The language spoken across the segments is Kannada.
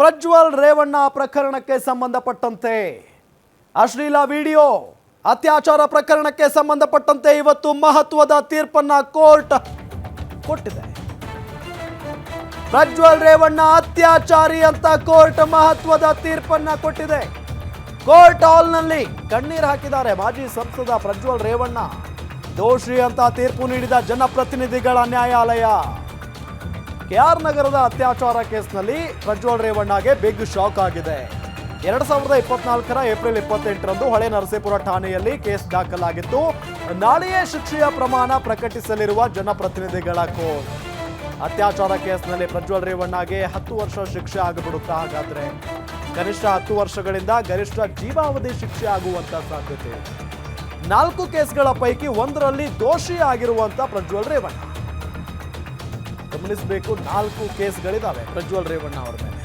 ಪ್ರಜ್ವಲ್ ರೇವಣ್ಣ ಪ್ರಕರಣಕ್ಕೆ ಸಂಬಂಧಪಟ್ಟಂತೆ. ಅಶ್ಲೀಲ ವಿಡಿಯೋ, ಅತ್ಯಾಚಾರ ಪ್ರಕರಣಕ್ಕೆ ಸಂಬಂಧಪಟ್ಟಂತೆ ಇವತ್ತು ಮಹತ್ವದ ತೀರ್ಪನ್ನ ಕೋರ್ಟ್ ಕೊಟ್ಟಿದೆ. ಪ್ರಜ್ವಲ್ ರೇವಣ್ಣ ಅತ್ಯಾಚಾರಿ ಅಂತ ಕೋರ್ಟ್ ಮಹತ್ವದ ತೀರ್ಪನ್ನ ಕೊಟ್ಟಿದೆ. ಕೋರ್ಟ್ ಹಾಲ್ನಲ್ಲಿ ಕಣ್ಣೀರು ಹಾಕಿದ್ದಾರೆ ಮಾಜಿ ಸಂಸದ ಪ್ರಜ್ವಲ್ ರೇವಣ್ಣ. ದೋಷಿ ಅಂತ ತೀರ್ಪು ನೀಡಿದ ಜನಪ್ರತಿನಿಧಿಗಳ ನ್ಯಾಯಾಲಯ. ಕೆಆರ್ ನಗರದ ಅತ್ಯಾಚಾರ ಕೇಸ್ನಲ್ಲಿ ಪ್ರಜ್ವಲ್ ರೇವಣ್ಣಗೆ ಬಿಗ್ ಶಾಕ್ ಆಗಿದೆ. ಎರಡ್ ಸಾವಿರದ ಇಪ್ಪತ್ನಾಲ್ಕರ ಏಪ್ರಿಲ್ ಇಪ್ಪತ್ತೆಂಟರಂದು ಹಳೆ ನರಸೀಪುರ ಠಾಣೆಯಲ್ಲಿ ಕೇಸ್ ದಾಖಲಾಗಿತ್ತು. ನಾಳೆಯೇ ಶಿಕ್ಷೆಯ ಪ್ರಮಾಣ ಪ್ರಕಟಿಸಲಿರುವ ಜನಪ್ರತಿನಿಧಿಗಳ ಕೋರ್ಟ್. ಅತ್ಯಾಚಾರ ಕೇಸ್ನಲ್ಲಿ ಪ್ರಜ್ವಲ್ ರೇವಣ್ಣಗೆ ಹತ್ತು ವರ್ಷ ಶಿಕ್ಷೆ ಆಗಿಬಿಡುತ್ತಾ ಹಾಗಾದ್ರೆ ಕನಿಷ್ಠ ಹತ್ತು ವರ್ಷಗಳಿಂದ ಗರಿಷ್ಠ ಜೀವಾವಧಿ ಶಿಕ್ಷೆ ಆಗುವಂತ ಸಾಧ್ಯತೆ. ನಾಲ್ಕು ಕೇಸ್ಗಳ ಪೈಕಿ ಒಂದರಲ್ಲಿ ದೋಷಿ ಆಗಿರುವಂತ ಪ್ರಜ್ವಲ್ ರೇವಣ್ಣ. ಗಮನಿಸಬೇಕು. ನಾಲ್ಕು ಕೇಸ್ಗಳಿದ್ದಾವೆ ಪ್ರಜ್ವಲ್ ರೇವಣ್ಣ ಅವರ ಮೇಲೆ.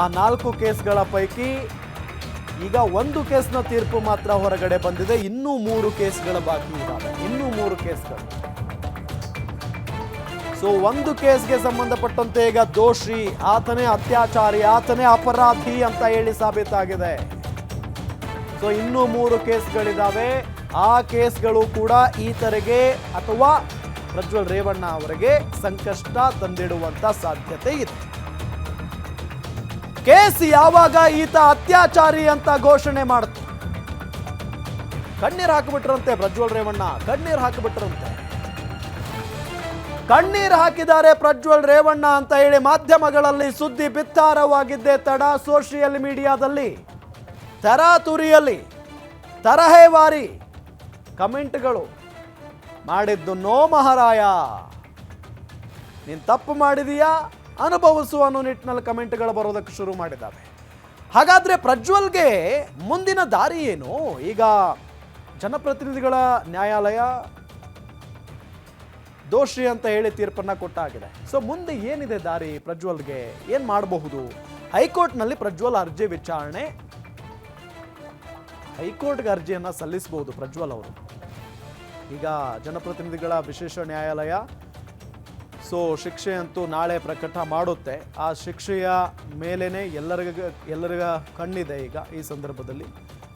ಆ ನಾಲ್ಕು ಕೇಸ್ಗಳ ಪೈಕಿ ಈಗ ಒಂದು ಕೇಸ್ನ ತೀರ್ಪು ಮಾತ್ರ ಹೊರಗಡೆ ಬಂದಿದೆ. ಇನ್ನೂ ಮೂರು ಕೇಸ್ಗಳ ಬಾಕಿ ಇದ್ದಾವೆ ಇನ್ನೂ ಮೂರು ಕೇಸ್ಗಳು. ಸೊ ಒಂದು ಕೇಸ್ಗೆ ಸಂಬಂಧಪಟ್ಟಂತೆ ಈಗ ದೋಷಿ, ಆತನೇ ಅತ್ಯಾಚಾರಿ, ಆತನೇ ಅಪರಾಧಿ ಅಂತ ಹೇಳಿ ಸಾಬೀತಾಗಿದೆ. ಸೊ ಇನ್ನೂ ಮೂರು ಕೇಸ್ಗಳಿದ್ದಾವೆ ಆ ಕೇಸ್ಗಳು ಕೂಡ ಈತರಿಗೆ ಅಥವಾ ಪ್ರಜ್ವಲ್ ರೇವಣ್ಣ ಅವರಿಗೆ ಸಂಕಷ್ಟ ತಂದಿಡುವಂತ ಸಾಧ್ಯತೆ ಇದೆ. ಕೇಸ್ ಯಾವಾಗ ಈತ ಅತ್ಯಾಚಾರಿ ಅಂತ ಘೋಷಣೆ ಮಾಡುತ್ತೆ ಕಣ್ಣೀರ್ ಹಾಕಿಬಿಟ್ರಂತೆ ಪ್ರಜ್ವಲ್ ರೇವಣ್ಣ, ಕಣ್ಣೀರ್ ಹಾಕಿಬಿಟ್ರಂತೆ. ಕಣ್ಣೀರ್ ಹಾಕಿದ್ದಾರೆ ಪ್ರಜ್ವಲ್ ರೇವಣ್ಣ ಅಂತ ಹೇಳಿ ಮಾಧ್ಯಮಗಳಲ್ಲಿ ಸುದ್ದಿ ಬಿತ್ತಾರವಾಗಿದ್ದೇ ತಡ ಸೋಷಿಯಲ್ ಮೀಡಿಯಾದಲ್ಲಿ. ತರಾತುರಿಯಲ್ಲಿ ತರಹೇವಾರಿ ಕಮೆಂಟ್ಗಳು. ಮಾಡಿದ್ದು ನೋ ಮಹಾರಾಯ. ನೀನು ತಪ್ಪು ಮಾಡಿದೀಯಾ? ಅನುಭವಿಸು ಅನ್ನೋ ನಿಟ್ಟಿನಲ್ಲಿ ಕಮೆಂಟ್ಗಳು ಬರೋದಕ್ಕೆ ಶುರು ಮಾಡಿದ್ದಾವೆ ಹಾಗಾದ್ರೆ ಪ್ರಜ್ವಲ್ಗೆ ಮುಂದಿನ ದಾರಿ ಏನು? ಈಗ ಜನಪ್ರತಿನಿಧಿಗಳ ನ್ಯಾಯಾಲಯ ದೋಷಿ ಅಂತ ಹೇಳಿ ತೀರ್ಪನ್ನ ಕೊಟ್ಟಾಗಿದೆ. ಸೊ ಮುಂದೆ ಏನಿದೆ ದಾರಿ ಪ್ರಜ್ವಲ್ಗೆ? ಏನು ಮಾಡಬಹುದು? ಹೈಕೋರ್ಟ್ನಲ್ಲಿ ಪ್ರಜ್ವಲ್ ಅರ್ಜಿ ವಿಚಾರಣೆ. ಹೈಕೋರ್ಟ್ಗೆ ಅರ್ಜಿಯನ್ನ ಸಲ್ಲಿಸಬಹುದು ಪ್ರಜ್ವಲ್ ಅವರು. ಈಗ ಜನಪ್ರತಿನಿಧಿಗಳ ವಿಶೇಷ ನ್ಯಾಯಾಲಯ ಸೊ ಶಿಕ್ಷೆ ಅಂತೂ ನಾಳೆ ಪ್ರಕಟ ಮಾಡುತ್ತೆ. ಆ ಶಿಕ್ಷೆಯ ಮೇಲೇ ಎಲ್ಲರಿಗ ಎಲ್ಲರಿಗ ಕಣ್ಣಿದೆ ಈಗ ಈ ಸಂದರ್ಭದಲ್ಲಿ.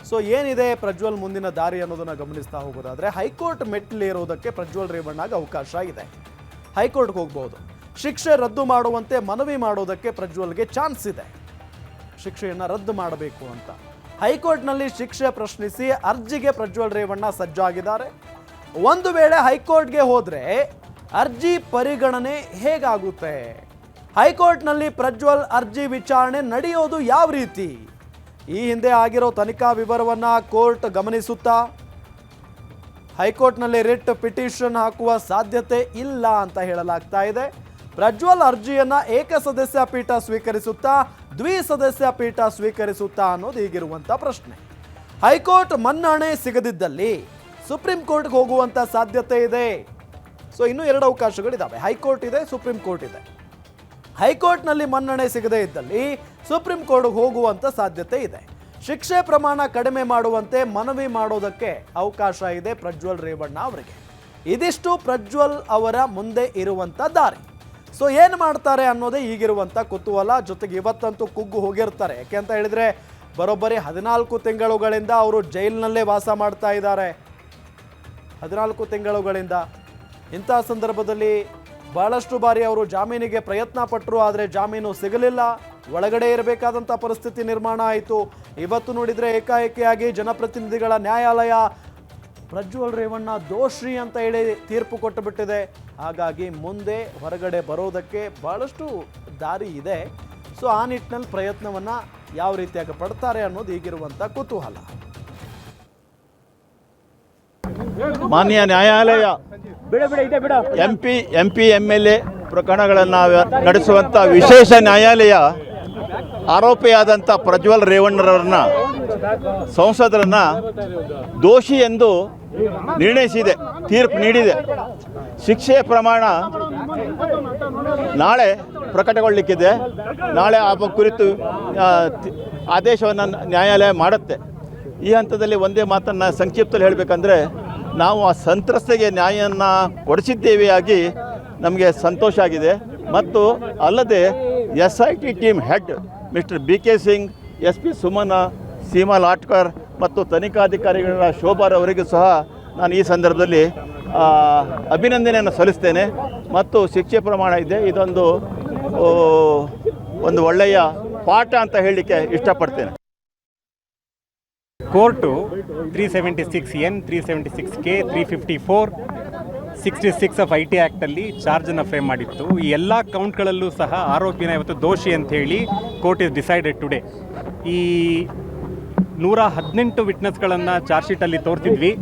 ಸೊ ಏನಿದೆ ಪ್ರಜ್ವಲ್ ಮುಂದಿನ ದಾರಿ ಅನ್ನೋದನ್ನು ಗಮನಿಸ್ತಾ ಹೋಗೋದಾದರೆ, ಹೈಕೋರ್ಟ್ ಮೆಟ್ಟಿಲೇರೋದಕ್ಕೆ ಪ್ರಜ್ವಲ್ ರೇವಣ್ಣಗೆ ಅವಕಾಶ ಇದೆ. ಹೈಕೋರ್ಟ್ಗೆ ಹೋಗ್ಬೋದು. ಶಿಕ್ಷೆ ರದ್ದು ಮಾಡುವಂತೆ ಮನವಿ ಮಾಡೋದಕ್ಕೆ ಪ್ರಜ್ವಲ್ಗೆ ಚಾನ್ಸ್ ಇದೆ. ಶಿಕ್ಷೆಯನ್ನು ರದ್ದು ಮಾಡಬೇಕು ಅಂತ. ಹೈಕೋರ್ಟ್ನಲ್ಲಿ ಶಿಕ್ಷೆ ಪ್ರಶ್ನಿಸಿ ಅರ್ಜಿಗೆ ಪ್ರಜ್ವಲ್ ರೇವಣ್ಣ ಸಜ್ಜಾಗಿದ್ದಾರೆ. ಒಂದು ವೇಳೆ ಹೈಕೋರ್ಟ್ಗೆ ಹೋದರೆ ಅರ್ಜಿ ಪರಿಗಣನೆ ಹೇಗಾಗುತ್ತೆ? ಹೈಕೋರ್ಟ್ನಲ್ಲಿ ಪ್ರಜ್ವಲ್ ಅರ್ಜಿ ವಿಚಾರಣೆ ನಡೆಯೋದು ಯಾವ ರೀತಿ? ಈ ಹಿಂದೆ ಆಗಿರೋ ತನಿಖಾ ವಿವರವನ್ನ ಕೋರ್ಟ್ ಗಮನಿಸುತ್ತಾ? ಹೈಕೋರ್ಟ್ನಲ್ಲಿ ರಿಟ್ ಪಿಟಿಷನ್ ಹಾಕುವ ಸಾಧ್ಯತೆ ಇಲ್ಲ ಅಂತ ಹೇಳಲಾಗ್ತಾ ಇದೆ. ಪ್ರಜ್ವಲ್ ಅರ್ಜಿಯನ್ನ ಏಕಸದಸ್ಯ ಪೀಠ ಸ್ವೀಕರಿಸುತ್ತಾ, ದ್ವಿಸದಸ್ಯ ಪೀಠ ಸ್ವೀಕರಿಸುತ್ತಾ ಅನ್ನೋದು ಈಗಿರುವಂಥ ಪ್ರಶ್ನೆ. ಹೈಕೋರ್ಟ್ ಮನ್ನಣೆ ಸಿಗದಿದ್ದಲ್ಲಿ ಸುಪ್ರೀಂ ಕೋರ್ಟ್ಗೆ ಹೋಗುವಂತ ಸಾಧ್ಯತೆ ಇದೆ. ಸೊ ಇನ್ನೂ ಎರಡು ಅವಕಾಶಗಳಿದ್ದಾವೆ ಹೈಕೋರ್ಟ್ ಇದೆ, ಸುಪ್ರೀಂ ಕೋರ್ಟ್ ಇದೆ. ಹೈಕೋರ್ಟ್ನಲ್ಲಿ ಮನ್ನಣೆ ಸಿಗದೇ ಇದ್ದಲ್ಲಿ ಸುಪ್ರೀಂ ಕೋರ್ಟ್ಗೆ ಹೋಗುವಂತ ಸಾಧ್ಯತೆ ಇದೆ. ಶಿಕ್ಷೆ ಪ್ರಮಾಣ ಕಡಿಮೆ ಮಾಡುವಂತೆ ಮನವಿ ಮಾಡೋದಕ್ಕೆ ಅವಕಾಶ ಇದೆ ಪ್ರಜ್ವಲ್ ರೇವಣ್ಣ ಅವರಿಗೆ. ಇದಿಷ್ಟು ಪ್ರಜ್ವಲ್ ಅವರ ಮುಂದೆ ಇರುವಂತ ದಾರಿ. ಸೊ ಏನು ಮಾಡ್ತಾರೆ ಅನ್ನೋದೇ ಈಗಿರುವಂತ ಕುತೂಹಲ. ಜೊತೆಗೆ ಇವತ್ತಂತೂ ಕುಗ್ಗು ಹೋಗಿರ್ತಾರೆ. ಯಾಕೆ ಅಂತ ಹೇಳಿದ್ರೆ, ಬರೋಬ್ಬರಿ ಹದಿನಾಲ್ಕು ತಿಂಗಳುಗಳಿಂದ ಅವರು ಜೈಲಿನಲ್ಲೇ ವಾಸ ಮಾಡ್ತಾ ಇದ್ದಾರೆ. ಹದಿನಾಲ್ಕು ತಿಂಗಳುಗಳಿಂದ. ಇಂಥ ಸಂದರ್ಭದಲ್ಲಿ ಬಹಳಷ್ಟು ಬಾರಿ ಅವರು ಜಾಮೀನಿಗೆ ಪ್ರಯತ್ನ ಪಟ್ಟರು ಆದರೆ ಜಾಮೀನು ಸಿಗಲಿಲ್ಲ. ಒಳಗಡೆ ಇರಬೇಕಾದಂಥ ಪರಿಸ್ಥಿತಿ ನಿರ್ಮಾಣ ಆಯಿತು. ಇವತ್ತು ನೋಡಿದರೆ ಏಕಾಏಕಿಯಾಗಿ ಜನಪ್ರತಿನಿಧಿಗಳ ನ್ಯಾಯಾಲಯ, ಪ್ರಜ್ವಲ್ ರೇವಣ್ಣ ದೋಷಿ ಅಂತ ಹೇಳಿ ತೀರ್ಪು ಕೊಟ್ಟು ಬಿಟ್ಟಿದೆ ಹಾಗಾಗಿ ಮುಂದೆ ಹೊರಗಡೆ ಬರೋದಕ್ಕೆ ಬಹಳಷ್ಟು ದಾರಿ ಇದೆ. ಸೊ ಆ ನಿಟ್ಟಿನಲ್ಲಿ ಪ್ರಯತ್ನವನ್ನು ಯಾವ ರೀತಿಯಾಗಿ ಪಡ್ತಾರೆ ಅನ್ನೋದು ಈಗಿರುವಂಥ ಕುತೂಹಲ. ಮಾನ್ಯ ನ್ಯಾಯಾಲಯ M P M P M L A ಪ್ರಕರಣಗಳನ್ನು ನಡೆಸುವಂಥ ವಿಶೇಷ ನ್ಯಾಯಾಲಯ ಆರೋಪಿಯಾದಂಥ ಪ್ರಜ್ವಲ್ ರೇವಣ್ಣರನ್ನು ಸಂಸದರನ್ನ ದೋಷಿ ಎಂದು ನಿರ್ಣಯಿಸಿದೆ, ತೀರ್ಪು ನೀಡಿದೆ. ಶಿಕ್ಷೆಯ ಪ್ರಮಾಣ ನಾಳೆ ಪ್ರಕಟಗೊಳ್ಳಲಿಕ್ಕಿದೆ ನಾಳೆ ಆ ಕುರಿತು ಆದೇಶವನ್ನು ನ್ಯಾಯಾಲಯ ಮಾಡುತ್ತೆ. ಈ ಹಂತದಲ್ಲಿ ಒಂದೇ ಮಾತನ್ನು ಸಂಕ್ಷಿಪ್ತದಲ್ಲಿ ಹೇಳಬೇಕಂದ್ರೆ ನಾವು ಆ ಸಂತ್ರಸ್ತೆಗೆ ನ್ಯಾಯವನ್ನು ಕೊಡಿಸಿದ್ದೇವೆ ಆಗಿ ನಮಗೆ ಸಂತೋಷ ಆಗಿದೆ. ಮತ್ತು ಅಲ್ಲದೆ S I T team head mister B K Singh, S P Sumana, Seema Latkar ಮತ್ತು ತನಿಖಾಧಿಕಾರಿಗಳ ಶೋಭಾರವರಿಗೂ ಸಹ ನಾನು ಈ ಸಂದರ್ಭದಲ್ಲಿ ಅಭಿನಂದನೆಯನ್ನು ಸಲ್ಲಿಸ್ತೇನೆ. ಮತ್ತು ಶಿಕ್ಷೆ ಪ್ರಮಾಣ ಇದೆ. ಇದೊಂದು ಒಂದು ಒಳ್ಳೆಯ ಪಾಠ ಅಂತ ಹೇಳಲಿಕ್ಕೆ ಇಷ್ಟಪಡ್ತೇನೆ. Court three seventy six N three seventy six K three fifty four sixty six of I T ಆ್ಯಕ್ಟಲ್ಲಿ ಚಾರ್ಜನ್ನು ಫ್ರೇಮ್ ಮಾಡಿತ್ತು. ಈ ಎಲ್ಲ ಕೌಂಟ್ಗಳಲ್ಲೂ ಸಹ ಆರೋಪಿನ ಇವತ್ತು ದೋಷಿ ಅಂತ ಹೇಳಿ ಕೋರ್ಟ್ ಇಸ್ ಡಿಸೈಡೆಡ್ ಟುಡೇ ಈ ನೂರ ಹದಿನೆಂಟು ವಿಟ್ನೆಸ್ಗಳನ್ನು ಚಾರ್ಜ್ ಶೀಟಲ್ಲಿ ತೋರಿಸಿದ್ವಿ.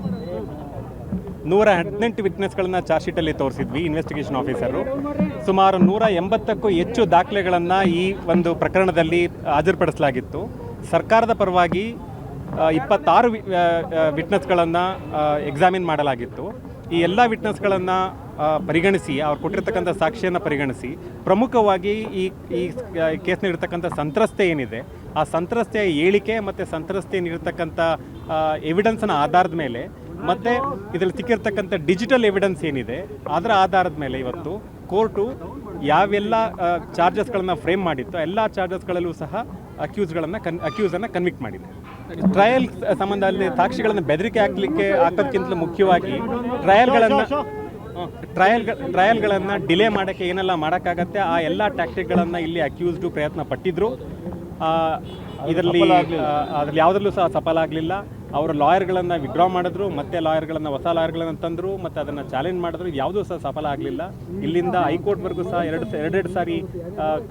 ನೂರ ಹದಿನೆಂಟು ವಿಟ್ನೆಸ್ಗಳನ್ನು ಚಾರ್ಜ್ ಶೀಟಲ್ಲಿ ತೋರಿಸಿದ್ವಿ ಇನ್ವೆಸ್ಟಿಗೇಷನ್ ಆಫೀಸರು ಸುಮಾರು ನೂರ ಎಂಬತ್ತಕ್ಕೂ ಹೆಚ್ಚು ದಾಖಲೆಗಳನ್ನು ಈ ಒಂದು ಪ್ರಕರಣದಲ್ಲಿ ಹಾಜರುಪಡಿಸಲಾಗಿತ್ತು. ಸರ್ಕಾರದ ಪರವಾಗಿ ಇಪ್ಪತ್ತಾರು ವಿಟ್ನೆಸ್ಗಳನ್ನು ಎಕ್ಸಾಮಿನ್ ಮಾಡಲಾಗಿತ್ತು. ಈ ಎಲ್ಲ ವಿಟ್ನೆಸ್ಗಳನ್ನು ಪರಿಗಣಿಸಿ, ಅವ್ರು ಕೊಟ್ಟಿರ್ತಕ್ಕಂಥ ಸಾಕ್ಷಿಯನ್ನು ಪರಿಗಣಿಸಿ, ಪ್ರಮುಖವಾಗಿ ಈ ಈ ಕೇಸ್ನಲ್ಲಿರ್ತಕ್ಕಂಥ ಸಂತ್ರಸ್ತೆ ಏನಿದೆ, ಆ ಸಂತ್ರಸ್ತೆಯ ಹೇಳಿಕೆ ಮತ್ತು ಸಂತ್ರಸ್ತೆ ನೀಡಿರ್ತಕ್ಕಂಥ ಎವಿಡೆನ್ಸ್ನ ಆಧಾರದ ಮೇಲೆ, ಮತ್ತು ಇದರಲ್ಲಿ ಸಿಕ್ಕಿರ್ತಕ್ಕಂಥ ಡಿಜಿಟಲ್ ಎವಿಡೆನ್ಸ್ ಏನಿದೆ, ಅದರ ಆಧಾರದ ಮೇಲೆ ಇವತ್ತು ಕೋರ್ಟು ಯಾವೆಲ್ಲ ಚಾರ್ಜಸ್ಗಳನ್ನು ಫ್ರೇಮ್ ಮಾಡಿತ್ತು, ಎಲ್ಲ ಚಾರ್ಜಸ್ಗಳಲ್ಲೂ ಸಹ ಅಕ್ಯೂಸ್ಗಳನ್ನು ಕನ್ ಅಕ್ಯೂಸನ್ನು ಕನ್ವಿಕ್ಟ್ ಮಾಡಿದೆ. ಟ್ರಯಲ್ ಸಂಬಂಧ ಅಲ್ಲಿ ಸಾಕ್ಷಿಗಳನ್ನು ಬೆದರಿಕೆ ಹಾಕ್ಲಿಕ್ಕೆ ಹಾಕೋದಕ್ಕಿಂತಲೂ ಮುಖ್ಯವಾಗಿ ಟ್ರಯಲ್ಗಳನ್ನು ಟ್ರಯಲ್ ಟ್ರಯಲ್ಗಳನ್ನು ಡಿಲೇ ಮಾಡೋಕ್ಕೆ ಏನೆಲ್ಲ ಮಾಡೋಕ್ಕಾಗತ್ತೆ ಆ ಎಲ್ಲ ಟ್ಯಾಕ್ಟಿಕ್ಗಳನ್ನು ಇಲ್ಲಿ ಅಕ್ಯೂಸ್ಡು ಪ್ರಯತ್ನ ಪಟ್ಟಿದ್ರು. ಆ, ಇದರಲ್ಲಿ ಅದರಲ್ಲಿ ಯಾವುದರಲ್ಲೂ ಸಹ ಸಫಲ ಆಗಲಿಲ್ಲ. ಅವರ ಲಾಯರ್ಗಳನ್ನು ವಿಡ್ರಾ ಮಾಡಿದ್ರು ಮತ್ತೆ ಲಾಯರ್ಗಳನ್ನು ಹೊಸ ಲಾಯರ್ಗಳನ್ನು ತಂದರು ಮತ್ತು ಅದನ್ನು ಚಾಲೆಂಜ್ ಮಾಡಿದ್ರು. ಯಾವುದೂ ಸಹ ಸಫಲ ಆಗಲಿಲ್ಲ. ಇಲ್ಲಿಂದ ಹೈಕೋರ್ಟ್ವರೆಗೂ ಸಹ ಎರಡು ಎರಡೆರಡು ಸಾರಿ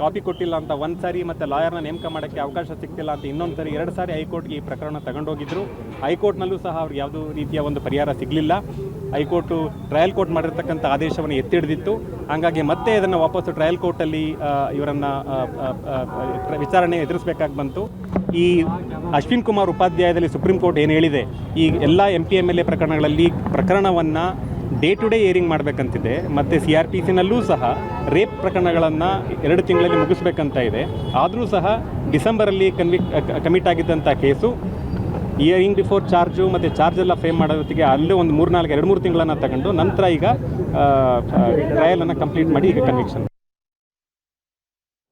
ಕಾಪಿ ಕೊಟ್ಟಿಲ್ಲ ಅಂತ ಒಂದು ಸಾರಿ ಮತ್ತು ಲಾಯರ್ನ ನೇಮಕ ಮಾಡೋಕ್ಕೆ ಅವಕಾಶ ಸಿಗ್ತಿಲ್ಲ ಅಂತ ಇನ್ನೊಂದು ಸಾರಿ ಎರಡು ಸಾರಿ ಹೈಕೋರ್ಟ್ಗೆ ಈ ಪ್ರಕರಣ ತಗೊಂಡೋಗಿದ್ರು. ಹೈಕೋರ್ಟ್ನಲ್ಲೂ ಸಹ ಅವ್ರಿಗೆ ಯಾವುದೂ ರೀತಿಯ ಒಂದು ಪರಿಹಾರ ಸಿಗಲಿಲ್ಲ. ಹೈಕೋರ್ಟು ಟ್ರಯಲ್ ಕೋರ್ಟ್ ಮಾಡಿರ್ತಕ್ಕಂಥ ಆದೇಶವನ್ನು ಎತ್ತಿಡಿದಿತ್ತು ಹಾಗಾಗಿ ಮತ್ತೆ ಇದನ್ನು ವಾಪಸ್ಸು ಟ್ರಯಲ್ ಕೋರ್ಟಲ್ಲಿ ಇವರನ್ನು ವಿಚಾರಣೆ ಎದುರಿಸಬೇಕಾಗಿ ಬಂತು. ಈ ಅಶ್ವಿನ್ ಕುಮಾರ್ ಉಪಾಧ್ಯಾಯದಲ್ಲಿ ಸುಪ್ರೀಂ ಕೋರ್ಟ್ ಏನು ಹೇಳಿದೆ, ಈ ಎಲ್ಲ M P M L A ಪ್ರಕರಣಗಳಲ್ಲಿ ಪ್ರಕರಣವನ್ನು ಡೇ ಟು ಡೇ ಏರಿಂಗ್ ಮಾಡಬೇಕಂತಿದೆ. ಮತ್ತು ಸಿ ಆರ್ ಪಿ ಸಿನಲ್ಲೂ ಸಹ ರೇಪ್ ಪ್ರಕರಣಗಳನ್ನು ಎರಡು ತಿಂಗಳಲ್ಲಿ ಮುಗಿಸ್ಬೇಕಂತ ಇದೆ. ಆದರೂ ಸಹ ಡಿಸೆಂಬರಲ್ಲಿ ಕನ್ವಿಕ್ ಕಮಿಟ್ ಆಗಿದ್ದಂಥ ಕೇಸು ಇಯರಿಂಗ್ ಬಿಫೋರ್ ಚಾರ್ಜು ಮತ್ತು ಚಾರ್ಜ್ ಎಲ್ಲ ಫ್ರೇಮ್ ಮಾಡೋದಕ್ಕೆ ಅಲ್ಲೇ ಒಂದು ಮೂರು ನಾಲ್ಕು ಎರಡು ಮೂರು ತಿಂಗಳನ್ನು ತಗೊಂಡು ನಂತರ ಈಗ ಟ್ರಯಲನ್ನು ಕಂಪ್ಲೀಟ್ ಮಾಡಿ ಈಗ ಕನ್ವಿಕ್ಷನ್